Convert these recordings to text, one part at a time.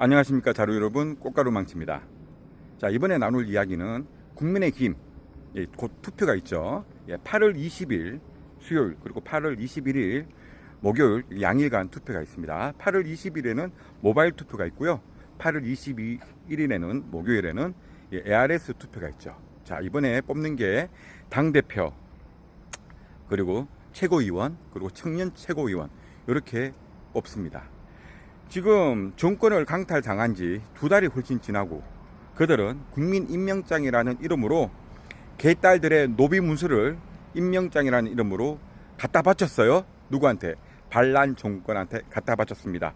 안녕하십니까 자료 여러분 꽃가루 망치입니다. 자 이번에 나눌 이야기는 국민의힘 예, 곧 투표가 있죠. 예, 8월 20일 수요일 그리고 8월 21일 목요일 양일간 투표가 있습니다. 8월 20일에는 모바일 투표가 있고요. 8월 22일에는 목요일에는 예, ARS 투표가 있죠. 자 이번에 뽑는 게 당 대표 그리고 최고위원 그리고 청년 최고위원 이렇게 뽑습니다. 지금 정권을 강탈당한 지 두 달이 훨씬 지나고 그들은 국민임명장이라는 이름으로 개딸들의 노비 문서를 임명장이라는 이름으로 갖다 바쳤어요. 누구한테? 반란 정권한테 갖다 바쳤습니다.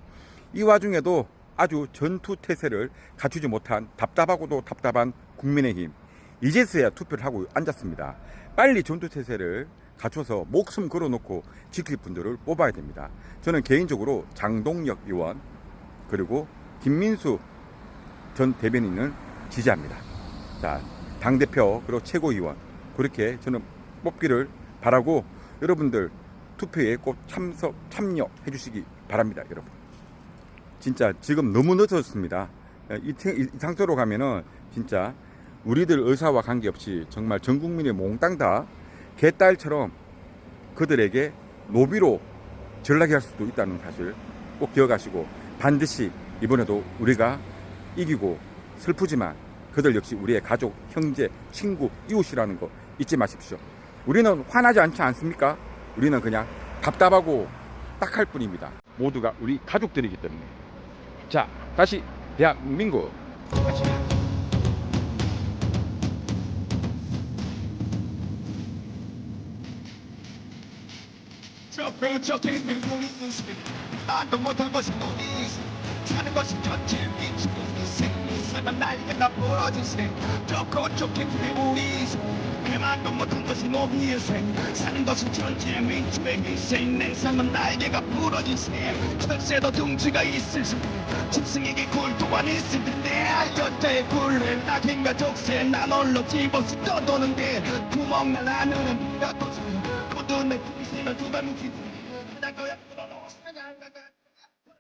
이 와중에도 아주 전투 태세를 갖추지 못한 답답하고도 답답한 국민의힘. 이제서야 투표를 하고 앉았습니다. 빨리 전투 태세를 갖춰서 목숨 걸어놓고 지킬 분들을 뽑아야 됩니다. 저는 개인적으로 장동혁 의원 그리고 김민수 전 대변인을 지지합니다. 자, 당대표 그리고 최고위원 그렇게 저는 뽑기를 바라고 여러분들 투표에 꼭 참석 참여해 주시기 바랍니다, 여러분. 진짜 지금 너무 늦었습니다. 이, 태- 이 상태로 가면은 진짜 우리들 의사와 관계없이 정말 전 국민의 몽땅 다 개딸처럼 그들에게 노비로 전락할 수도 있다는 사실 꼭 기억하시고 반드시 이번에도 우리가 이기고 슬프지만 그들 역시 우리의 가족, 형제, 친구, 이웃이라는 거 잊지 마십시오. 우리는 화나지 않지 않습니까? 우리는 그냥 답답하고 딱할 뿐입니다. 모두가 우리 가족들이기 때문에. 자, 다시 대한민국. 다시. 저 뾰족한 눈물이 있으 나도 못한 것이 너니 사는 것이 전체 미치고 생사만 날개 나 부러지세 저 고쪽한 눈물이 그만도 못한 것이 너니 인생 사는 것이 전체 미치고 인생 냉상은 날개가 부러지세 철새도 둥지가 있을 수 짐승에게 굴 또한 있을 텐데 곁에 굴을 낙인과 족쇄 난 홀로 집어서 떠도는데 구멍 날 안으는 몇 도시 모두 내 Scusa, mi